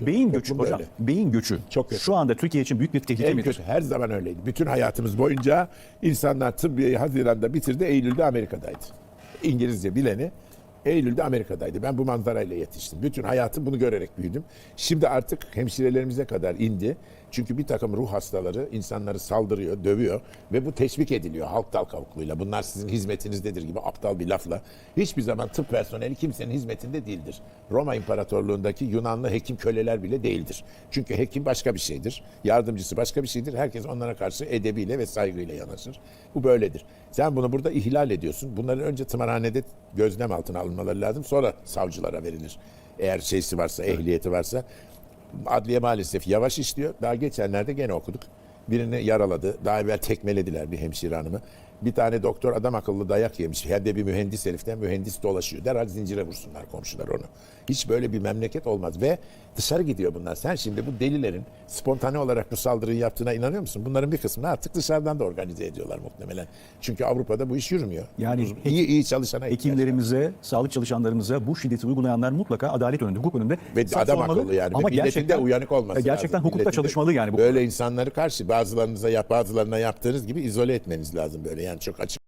Beyin göçü Toplum hocam. böyle. Beyin göçü. Çok kötü. Şu anda Türkiye için büyük bir tehlike En midir? kötü her zaman öyleydi. Bütün hayatımız boyunca insanlar tıbbiyeyi Haziran'da bitirdi, Eylül'de Amerika'daydı. İngilizce bileni Eylül'de Amerika'daydı. Ben bu manzarayla yetiştim. Bütün hayatım bunu görerek büyüdüm. Şimdi artık hemşirelerimize kadar indi. Çünkü bir takım ruh hastaları insanları saldırıyor, dövüyor ve bu teşvik ediliyor halk dal kavukluyla. Bunlar sizin hizmetinizdedir gibi aptal bir lafla. Hiçbir zaman tıp personeli kimsenin hizmetinde değildir. Roma İmparatorluğundaki Yunanlı hekim köleler bile değildir. Çünkü hekim başka bir şeydir. Yardımcısı başka bir şeydir. Herkes onlara karşı edebiyle ve saygıyla yanaşır. Bu böyledir. Sen bunu burada ihlal ediyorsun. Bunların önce tımarhanede gözlem altına alınmaları lazım. Sonra savcılara verilir. Eğer şeysi varsa, ehliyeti varsa. Adliye maalesef yavaş işliyor. Daha geçenlerde gene okuduk. Birini yaraladı. Daha evvel tekmelediler bir hemşire hanımı. Bir tane doktor adam akıllı dayak yemiş. Hem de bir mühendis heriften mühendis dolaşıyor. Derhal zincire vursunlar komşular onu. Hiç böyle bir memleket olmaz. Ve dışarı gidiyor bunlar. Sen şimdi bu delilerin spontane olarak bu saldırıyı yaptığına inanıyor musun? Bunların bir kısmını artık dışarıdan da organize ediyorlar muhtemelen. Çünkü Avrupa'da bu iş yürümüyor. Yani iyi iyi çalışana. Hekimlerimize, sağlık çalışanlarımıza bu şiddeti uygulayanlar mutlaka adalet önünde, hukuk önünde Ve adam olmalı. akıllı yani. Ama gerçekten uyanık olması Gerçekten lazım. hukukta çalışmalı yani bu. Böyle insanları karşı bazılarınıza yap bazılarına yaptığınız gibi izole etmeniz lazım böyle. Yani çok açık